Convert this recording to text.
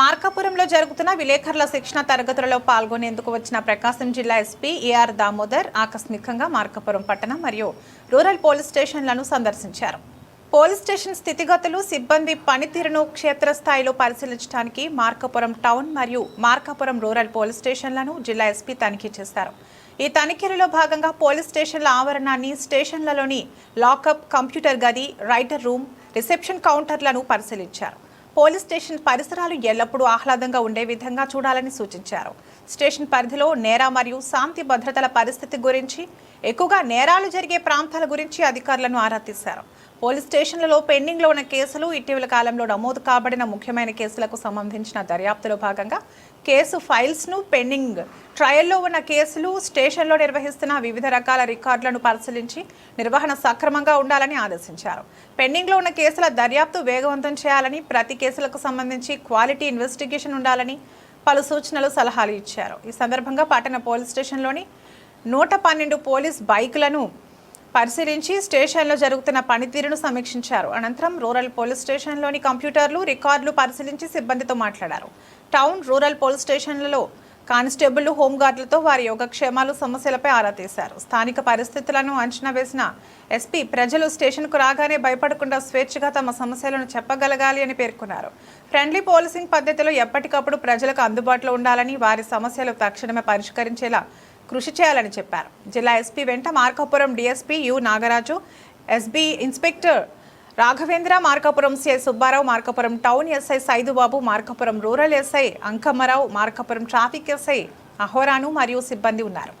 మార్కాపురంలో జరుగుతున్న విలేకరుల శిక్షణ తరగతులలో పాల్గొనేందుకు వచ్చిన ప్రకాశం జిల్లా ఎస్పీ ఏఆర్ దామోదర్ ఆకస్మికంగా మార్కాపురం పట్టణం మరియు రూరల్ పోలీస్ స్టేషన్లను సందర్శించారు. పోలీస్ స్టేషన్ స్థితిగతులు సిబ్బంది పనితీరును క్షేత్రస్థాయిలో పరిశీలించడానికి మార్కాపురం టౌన్ మరియు మార్కాపురం రూరల్ పోలీస్ స్టేషన్లను జిల్లా ఎస్పీ తనిఖీ చేశారు. ఈ తనిఖీలలో భాగంగా పోలీస్ స్టేషన్ల ఆవరణాన్ని స్టేషన్లలోని లాకప్ కంప్యూటర్ గది రైటర్ రూమ్ రిసెప్షన్ కౌంటర్లను పరిశీలించారు. పోలీస్ స్టేషన్ పరిసరాలు ఎల్లప్పుడూ ఆహ్లాదంగా ఉండే విధంగా చూడాలని సూచించారు. స్టేషన్ పరిధిలో నేర మరియు శాంతి భద్రతల పరిస్థితి గురించి ఎక్కువగా నేరాలు జరిగే ప్రాంతాల గురించి అధికారులను ఆరా తీశారు. పోలీస్ స్టేషన్లలో పెండింగ్లో ఉన్న కేసులు ఇటీవల కాలంలో నమోదు కాబడిన ముఖ్యమైన కేసులకు సంబంధించిన దర్యాప్తులో భాగంగా కేసు ఫైల్స్ను పెండింగ్ ట్రయల్లో ఉన్న కేసులు స్టేషన్లో నిర్వహిస్తున్న వివిధ రకాల రికార్డులను పరిశీలించి నిర్వహణ సక్రమంగా ఉండాలని ఆదేశించారు. పెండింగ్లో ఉన్న కేసుల దర్యాప్తు వేగవంతం చేయాలని ప్రతి కేసులకు సంబంధించి క్వాలిటీ ఇన్వెస్టిగేషన్ ఉండాలని పలు సూచనలు సలహాలు ఇచ్చారు. ఈ సందర్భంగా పట్టణ పోలీస్ స్టేషన్లోని నూట పన్నెండు పోలీస్ బైకులను పరిశీలించి స్టేషన్లో జరుగుతున్న పనితీరును సమీక్షించారు. అనంతరం రూరల్ పోలీస్ స్టేషన్లోని కంప్యూటర్లు రికార్డులు పరిశీలించి సిబ్బందితో మాట్లాడారు. టౌన్ రూరల్ పోలీస్ స్టేషన్లలో కానిస్టేబుళ్ళు హోంగార్డులతో వారి యోగక్షేమాలు సమస్యలపై ఆరా తీశారు. స్థానిక పరిస్థితులను అంచనా వేసిన ఎస్పీ ప్రజలు స్టేషన్కు రాగానే భయపడకుండా స్వేచ్ఛగా తమ సమస్యలను చెప్పగలగాలి అని పేర్కొన్నారు. ఫ్రెండ్లీ పోలీసింగ్ పద్ధతిలో ఎప్పటికప్పుడు ప్రజలకు అందుబాటులో ఉండాలని వారి సమస్యలు తక్షణమే పరిష్కరించేలా కృషి చేయాలని చెప్పారు. జిల్లా ఎస్పీ వెంట Markapuram DSP U Nagaraju SB inspector Raghavendra Markapuram CI Subbarao Markapuram town SI Saidubabu Markapuram rural SI Ankammarao Markapuram traffic SI అహోరాను మరియు సిబ్బంది ఉన్నారు.